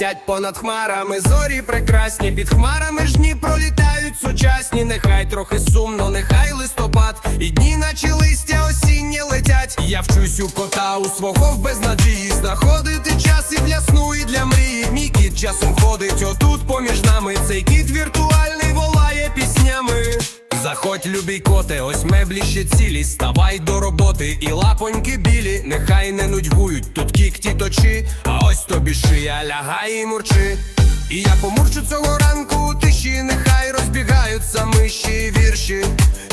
летять понад хмарами, зорі прекрасні, під хмарами ж дні пролітають сучасні, нехай трохи сумно, нехай листопад, і дні, наче листя осіннє летять. Я вчусь у кота у свого в безнадії знаходити час і для сну, і для мрії. Мій кіт часом ходить отут поміж нами. Цей кіт віртуальний волає піснями. Заходь, любій коте, ось меблі ще цілі. Ставай до роботи, і лапоньки білі, нехай не нудьгують тут кікті точі, а тобі шия, лягай і мурчи. І я помурчу цього ранку у тиші, нехай розбігаються миші і вірші.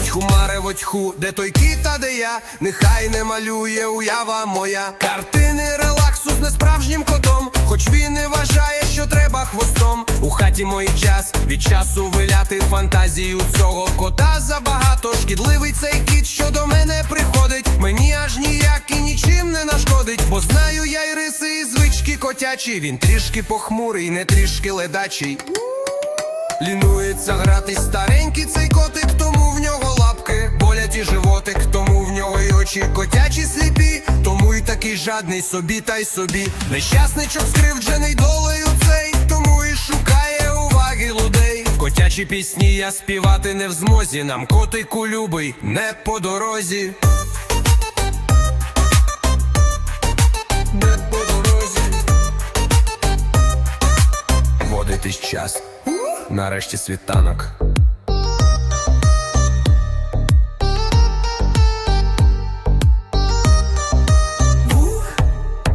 Тьху марево тьху, де той кіт, а де я, нехай не малює уява моя. Картини релаксу з несправжнім котом, хоч він не вважає, що треба хвостом. У хаті мої час від часу виляти фантазію цього кота забагато. Шкідливий цей кіт, що до мене котячі. Він трішки похмурий, не трішки ледачий. Лінується гратись старенький цей котик, тому в нього лапки, болять і животик, тому в нього й очі котячі сліпі, тому й такий жадний собі та й собі. Нещасничок скривджений долею цей, тому і шукає уваги людей. Котячі пісні я співати не в змозі. Нам котику любий, не по дорозі. Водитись час. Нарешті світанок.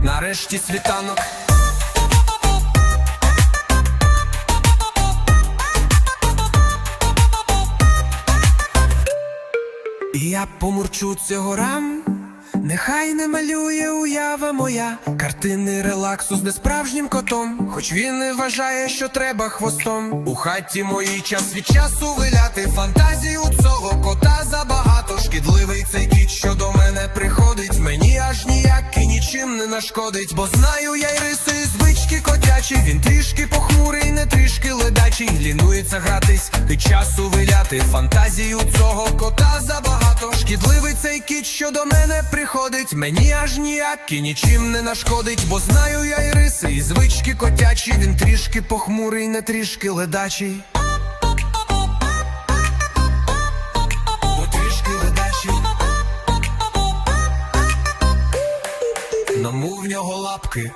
Нарешті світанок. І я помурчу цього рам, нехай не малює уява моя картини релаксу з несправжнім котом, хоч він не вважає, що треба хвостом. У хаті моїй час від часу виляти фантазію цього кота забагато. Шкідливий цей кіт, що до мене приходить. Мені аж ніяк і нічим не нашкодить, бо знаю я й риси, і звички котячі. Він ледачий. Лінується гратись, і часу виляти фантазію цього кота забагато. Шкідливий цей кіт, що до мене приходить. Мені аж ніяк і нічим не нашкодить, бо знаю я й риси, і звички котячі. Він трішки похмурий, не трішки ледачий. Ному в нього лапки.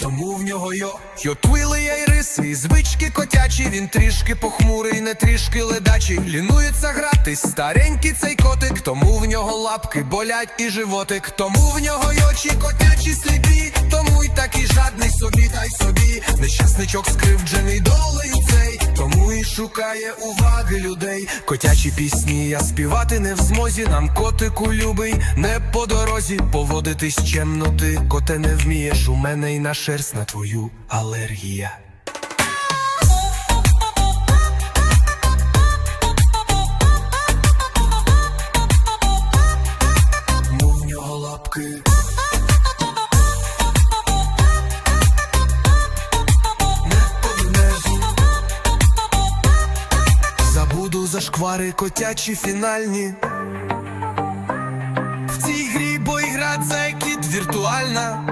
Тому в нього йо. Йо твили я й риси, і звички котячі, він трішки похмурий, не трішки ледачий. Лінується гратись, старенький цей котик, тому в нього лапки болять і животик, тому в нього й очі котячі сліпі, тому й такий жадний собі та й собі. Нещасничок скривджений шукає уваги людей. Котячі пісні я співати не в змозі. Нам котику любий, не по дорозі. Поводитись чемно ти, коте не вмієш. У мене й на шерсть на твою алергія. Зашквари котячі фінальні. В цій грі бо ігра це кіт віртуальна.